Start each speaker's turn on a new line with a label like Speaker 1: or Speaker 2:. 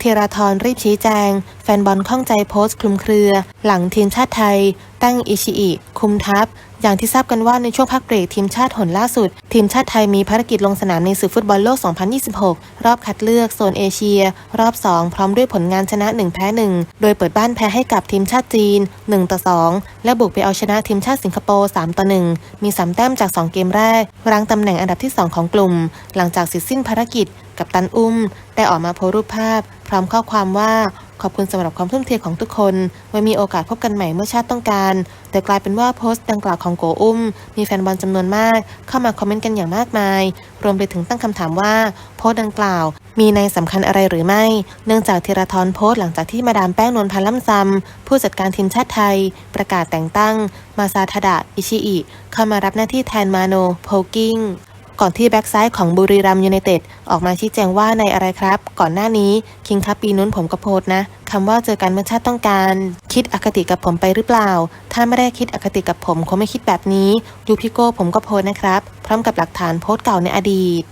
Speaker 1: เทราทรรีบชี้แจง แฟนบอลข้องใจโพสต์คลุมเครือ หลังทีมชาติไทย ตั้งอิชิอิ คุมทัพ อย่างที่ทราบกันว่าในช่วงพักเบรกทีมชาติหนล่าสุด ทีมชาติไทยมีภารกิจลงสนามในศึกฟุตบอลโลก 2026 รอบคัดเลือกโซนเอเชีย รอบ 2 พร้อมด้วยผลงานชนะ 1 แพ้ 1 โดยเปิดบ้านแพ้ให้กับทีมชาติจีน 1 ต่อ 2 และบุกไปเอาชนะทีมชาติสิงคโปร์ 3 ต่อ 1 มี 3 แต้มจาก 2 เกมแรกรั้งตำแหน่งอันดับที่ 2 ของกลุ่ม หลังจากเสร็จสิ้นภารกิจ กับตันอุ้ม ได้ออกมาโพสรูปภาพ พร้อมข้อความว่าขอบคุณสำหรับความทุ่มเทของทุกคน ไว้มีโอกาสพบกันใหม่เมื่อชาติต้องการ แต่กลายเป็นว่าโพสต์ดังกล่าวของโกอุ้ม มีแฟนบอลจำนวนมาก เข้ามาคอมเมนต์กันอย่างมากมาย รวมไปถึงตั้งคำถามว่าโพสต์ดังกล่าว มีในสำคัญอะไรหรือไม่ เนื่องจากธีรทรโพสต์หลังจากที่มาดามแป้งนวลพันธ์ล่ำซำผู้จัดการทีมชาติไทย ประกาศแต่งตั้ง มาซาทดะอิชิอิเข้ามารับหน้าที่แทนมาโนโพกิ้ง ก่อนที่แบ็กซ้ายของบุรีรัมยูไนเต็ดออกมาชี้แจงว่าในอะไรครับ ก่อนหน้านี้คิงคับปีนุ้นผมก็โพสนะคำว่าเจอกันเมื่อชาติต้องการ คิดอคติกับผมไปหรือเปล่า ถ้าไม่ได้คิดอคติกับผมคงไม่คิดแบบนี้ยูพิโก้ผมก็โพสนะครับ พร้อมกับหลักฐานโพสต์เก่าในอดีต